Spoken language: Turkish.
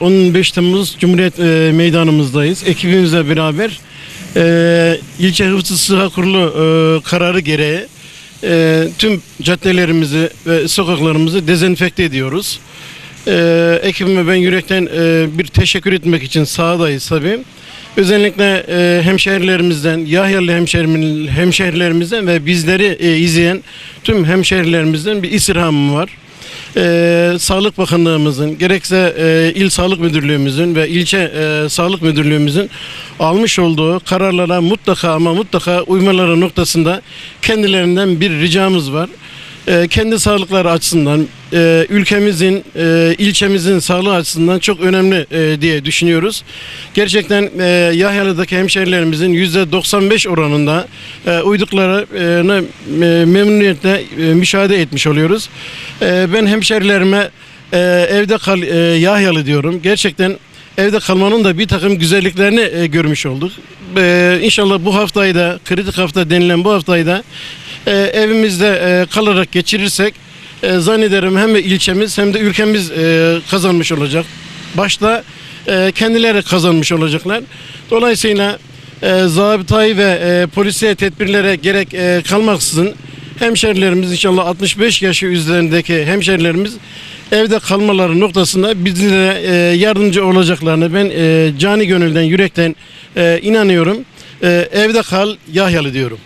15 Temmuz Cumhuriyet e, Meydanımızdayız. Ekibimizle beraber e, ilçe hıfzı sıha kurulu e, kararı gereği e, tüm caddelerimizi ve sokaklarımızı dezenfekte ediyoruz. E, ekibime ben yürekten e, bir teşekkür etmek için sahadayız tabii. Özellikle e, hemşehrilerimizden, Yahyalı hemşehrilerimizden ve bizleri e, izleyen tüm hemşehrilerimizden bir istirhamım var. Ee, Sağlık Bakanlığımızın gerekse e, İl Sağlık Müdürlüğümüzün ve ilçe e, Sağlık Müdürlüğümüzün almış olduğu kararlara mutlaka ama mutlaka uymaları noktasında kendilerinden bir ricamız var. Ee, kendi sağlıkları açısından e, ülkemizin, e, ilçemizin sağlığı açısından çok önemli e, diye düşünüyoruz. Gerçekten e, Yahyalı'daki hemşehrilerimizin %95 oranında e, uyduklarını e, memnuniyetle e, müşahede etmiş oluyoruz. E, ben hemşehrilerime e, evde kal e, Yahyalı diyorum. Gerçekten evde kalmanın da bir takım güzelliklerini e, görmüş olduk. E, inşallah bu haftayı da kritik hafta denilen bu haftayı da e, evimizde e, kalarak geçirirsek e, zannederim hem ilçemiz hem de ülkemiz e, kazanmış olacak. Başta e, kendileri kazanmış olacaklar. Dolayısıyla e, zabıtayı ve e, polisiye tedbirlere gerek e, kalmaksızın hemşerilerimiz inşallah 65 yaşı üzerindeki hemşerilerimiz evde kalmaları noktasında bizlere e, yardımcı olacaklarını ben e, cani gönülden yürekten e, inanıyorum. E, evde kal Yahyalı diyorum.